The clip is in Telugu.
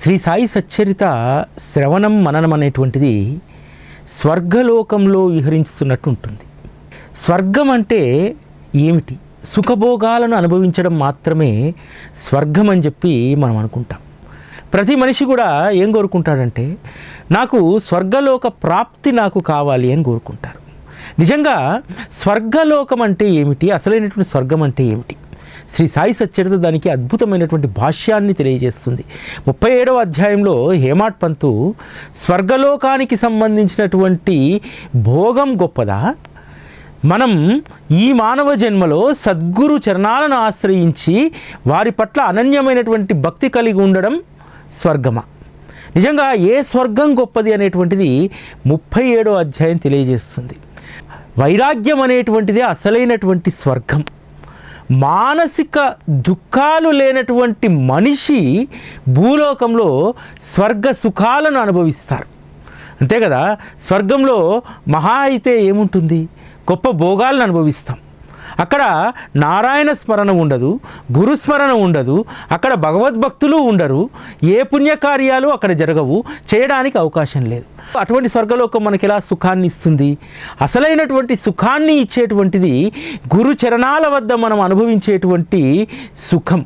శ్రీ సాయి సచ్చరిత శ్రవణం మననం అనేటువంటిది స్వర్గలోకంలో విహరించుతున్నట్టు ఉంటుంది. స్వర్గం అంటే ఏమిటి? సుఖభోగాలను అనుభవించడం మాత్రమే స్వర్గం అని చెప్పి మనం అనుకుంటాం. ప్రతి మనిషి కూడా ఏం కోరుకుంటాడంటే నాకు స్వర్గలోక ప్రాప్తి నాకు కావాలి అని కోరుకుంటారు. నిజంగా స్వర్గలోకం అంటే ఏమిటి? అసలైనటువంటి స్వర్గం అంటే ఏమిటి? శ్రీ సాయి సచ్చరిత దానికి అద్భుతమైనటువంటి భాష్యాన్ని తెలియజేస్తుంది. ముప్పై ఏడవ అధ్యాయంలో హేమాట్ పంతు స్వర్గలోకానికి సంబంధించినటువంటి భోగం గొప్పదా? మనం ఈ మానవ జన్మలో సద్గురు చరణాలను ఆశ్రయించి వారి పట్ల అనన్యమైనటువంటి భక్తి కలిగి ఉండడం స్వర్గమా? నిజంగా ఏ స్వర్గం గొప్పది అనేటువంటిది ముప్పై ఏడో అధ్యాయం తెలియజేస్తుంది. వైరాగ్యం అనేటువంటిది అసలైనటువంటి స్వర్గం. మానసిక దుఃఖాలు లేనటువంటి మనిషి భూలోకంలో స్వర్గ సుఖాలను అనుభవిస్తారు. అంతే కదా? స్వర్గంలో మహా అయితే ఏముంటుంది? గొప్ప భోగాలను అనుభవిస్తాం. అక్కడ నారాయణ స్మరణ ఉండదు గురుస్మరణ ఉండదు అక్కడ భగవద్భక్తులు ఉండరు ఏ పుణ్యకార్యాలు అక్కడ జరగవు చేయడానికి అవకాశం లేదు. అటువంటి స్వర్గలోకం మనకి ఎలా సుఖాన్ని ఇస్తుంది? అసలైనటువంటి సుఖాన్ని ఇచ్చేటువంటిది గురు చరణాల వద్ద మనం అనుభవించేటువంటి సుఖం.